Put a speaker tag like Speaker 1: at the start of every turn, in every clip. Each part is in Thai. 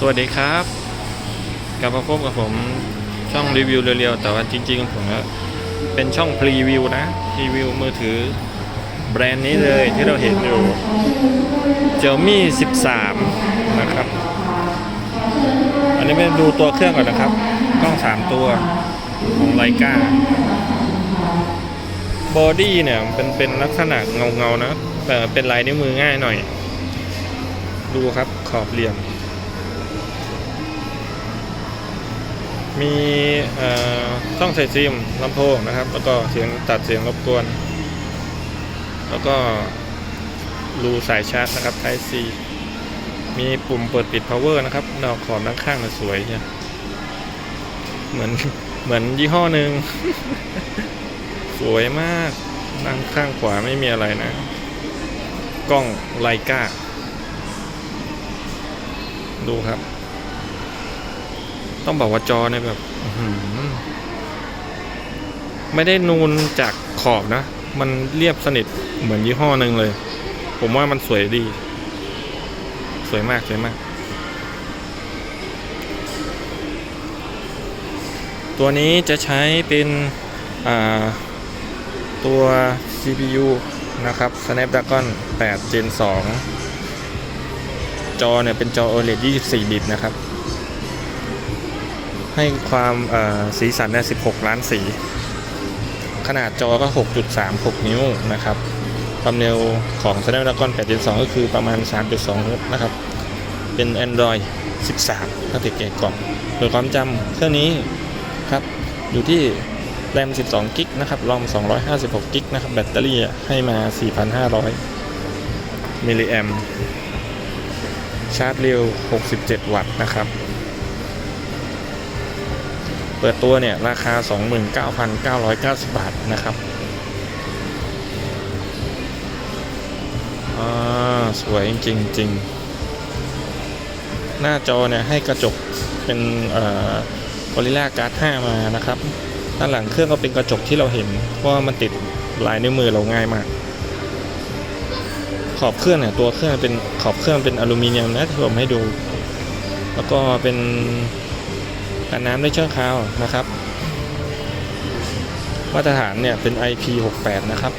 Speaker 1: สวัสดีครับ กลับมาพบกับผมช่องรีวิวเรียวๆ แต่ว่าจริงๆผมก็เป็นช่องพรีวิวนะรีวิวมือถือ แบรนด์นี้เลยที่เราเห็นอยู่ Xiaomi 13 นะครับ อันนี้ไปดูตัวเครื่องก่อนนะครับ กล้อง 3 ตัวของไลกาบอดี้เนี่ยเป็นเป็นลักษณะเงาเงาๆนะแต่เป็นลายนิ้วมือง่ายหน่อย ดูครับขอบเหลี่ยม มีช่องใส่ซิมลำโพงนะครับ แล้วก็เสียงตัดเสียงรบกวน แล้วก็รูสายชาร์จนะครับ Type C มีปุ่มเปิดปิด power นะครับดอกขอบด้านข้างน่ะสวยเนี่ยเหมือนเหมือนยี่ห้อหนึ่งสวยมากด้านข้างขวาไม่มีอะไรนะ กล้องไลกาดูครับ ต้องบอกว่าจอเนี่ยแบบไม่ได้นูนจากขอบนะ มันเรียบสนิทเหมือนยี่ห้อหนึ่งเลย ผมว่ามันสวยดี สวยมากสวยมาก ตัวนี้จะใช้เป็นตัว CPU นะครับ Snapdragon 8 Gen 2 จอเนี่ยเป็นจอ OLED 24 บิตนะครับ ให้ความสีสันเนี่ย16 ล้านสี ขนาดจอก็ 6.36 นิ้วนะครับความเร็วของ Snapdragon 8.2 ก็คือประมาณ 3.2เฮิร์ตซ์นะครับ เป็น Android 13ถ้าติดเกตกล่องโดยความจำเครื่องนี้ครับ อยู่ที่แรม 12 กิกนะครับ รอม 256 กิกนะครับ แบตเตอรี่ให้มา 4,500 มิลลิแอมชาร์จเร็ว 67 วัตต์นะครับ ปิดตัวเนี่ยราคา 29,990 บาทนะครับอ่าสวยจริงๆจริงหน้าจอเนี่ยให้กระจกเป็นเอ่อ Gorilla Glass 5มานะครับด้านหลังเครื่องก็เป็นกระจกที่เราเห็น เพราะว่ามันติดลายนิ้วมือเราง่ายมาก ขอบเครื่องเนี่ยตัวเครื่องเป็นขอบเครื่องเป็นอลูมิเนียมนะที่ผมให้ดู แล้วก็เป็น กันน้ำได้ชั่วคราวนะครับ มาตรฐานเนี่ยเป็น IP68 นะครับ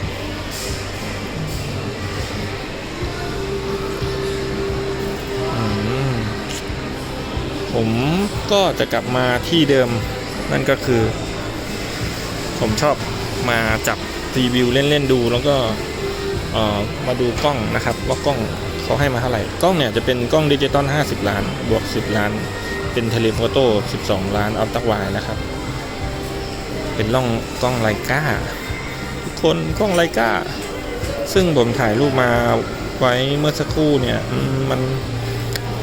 Speaker 1: ผมก็จะกลับมาที่เดิมนั่นก็คือ ผมชอบมาจับรีวิวเล่นๆดู แล้วก็มาดูกล้องนะครับว่ากล้องเขาให้มาเท่าไหร่ กล้องเนี่ยจะเป็นกล้องดิจิตอล50 ล้านบวก 10 ล้าน เป็นเทเลโฟโต้ 12 ล้านอัลตร้าไวนะครับ เป็นล่องกล้องไลกาทุกคนกล้องไลกาซึ่งผมถ่ายรูปมาไว้เมื่อสักครู่เนี่ยมมัน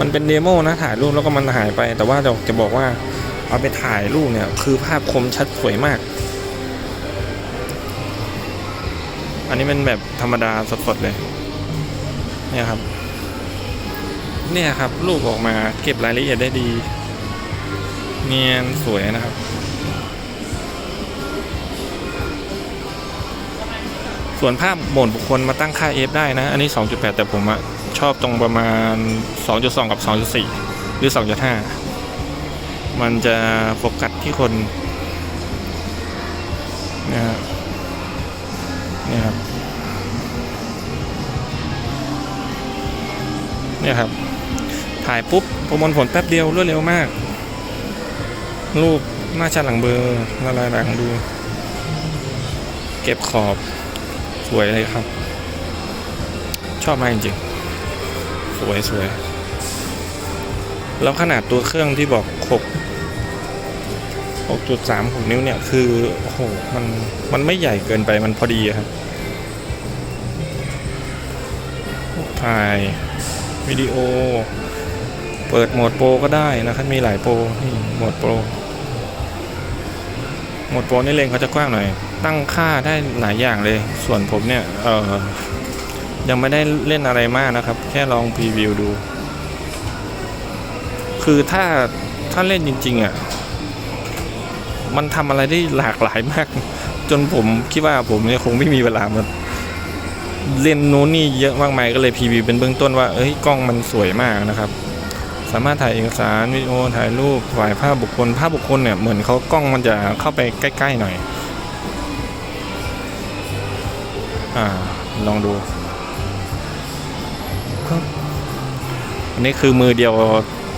Speaker 1: มันเป็นเดโมนะถ่ายรูปแล้วก็มันหายไป แต่ว่าจะจะบอกว่าเอาไปถ่ายรูปเนี่ยคือภาพคมชัดสวยมาก อันนี้เป็นแบบธรรมดาสดๆเลยเนี่ยครับ เนี่ยครับรูปออกมาเก็บรายละเอียดได้ดี เนียนสวยนะครับ ส่วนภาพโหมดบุคคลมาตั้งค่า F ได้นะ อันนี้ 2.8 แต่ผมอะชอบตรงประมาณ 2.2 กับ 2.4 หรือ 2.5 มันจะโฟกัสที่คนนี่ยฮะนี่ครับเนี่ยครับถ่ายปุ๊บประมวลผลแป๊บเดียวรวดเร็วมาก รูปหน้าชัดหลังเบอร์ละลายหลังดู เก็บขอบสวยเลยครับ ชอบมากจริงๆ สวยสวยแล้วขนาดตัวเครื่องที่บอก6 6.3 6 นิ้วเนี่ย คือโอ้โหมันมันไม่ใหญ่เกินไปมันพอดีครับถ่ายวิดีโอ เปิดโหมดโปรก็ได้นะครับ มีหลายโปรนี่โหมดโปร หมดโปรนี่เลนเขาจะกว้างหน่อย ตั้งค่าได้หลายอย่างเลย ส่วนผมเนี่ยเออยังไม่ได้เล่นอะไรมากนะครับ แค่ลองพรีวิวดู คือถ้าถ้าเล่นจริง ๆอะมันทำอะไรได้หลากหลายมาก จนผมคิดว่าผมเนี่ยคงไม่มีเวลามาเล่นนู้นนี่เยอะมากมายก็เลยพรีวิวเป็นเบื้องต้นว่าเอ้ยกล้องมันสวยมากนะครับ สามารถถ่ายเอกสารวิดีโอถ่ายรูปถ่ายภาพบุคคล ภาพบุคคลเนี่ยเหมือนเขากล้องมันจะเข้าไปใกล้ๆหน่อยอ่าลองดูอันนี้คือมือเดียว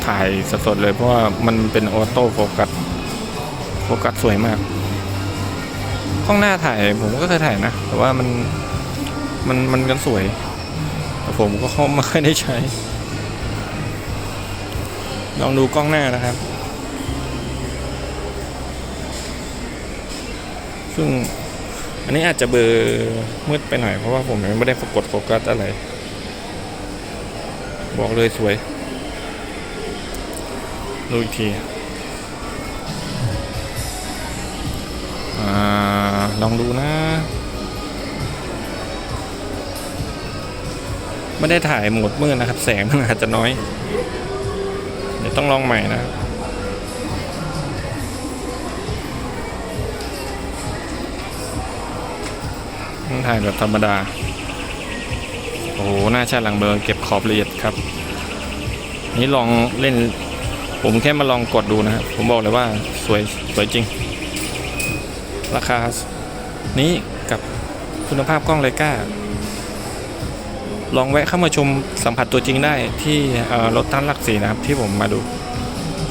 Speaker 1: ถ่ายสดๆเลยเพราะว่ามันเป็นออโต้โฟกัสโฟกัสสวยมากข้างหน้าถ่ายผมก็เคยถ่ายนะ แต่ว่ามันมันมันกันสวยแต่ผมก็ไม่ค่อยได้ใช้ ลองดูกล้องหน้านะครับ ซึ่งอันนี้อาจจะเบลอร์มืดไปหน่อยเพราะว่าผมยังไม่ได้กดโฟกัสอะไร บอกเลยสวย ดูอีกทีอ่าลองดูนะไม่ได้ถ่ายโหมดมืดนะครับ แสงมันอาจจะน้อย ดี๋ยวต้องลองใหม่นะครับต้องถ่ายแบบธรรมดา โอ้โห หน้าชาติหลังเบลอเก็บขอบละเอียดครับ นี่ลองเล่น ผมแค่มาลองกดดูนะครับ ผมบอกเลยว่าสวยสวยจริง ราคา นี้กับคุณภาพกล้องไลกา ลองแวะเข้ามาชมสัมผัสตัวจริงได้ที่รถตั้นหลักสีนะครับที่ผมมาดู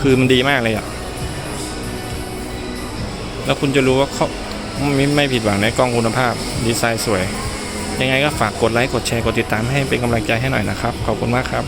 Speaker 1: คือมันดีมากเลยอะ แล้วคุณจะรู้ว่าเขาไม่ไม่ผิดหวังในกล้องคุณภาพดีไซน์สวย ยังไงก็ฝากกดไลค์กดแชร์กดติดตามให้เป็นกำลังใจให้หน่อยนะครับ ขอบคุณมากครับ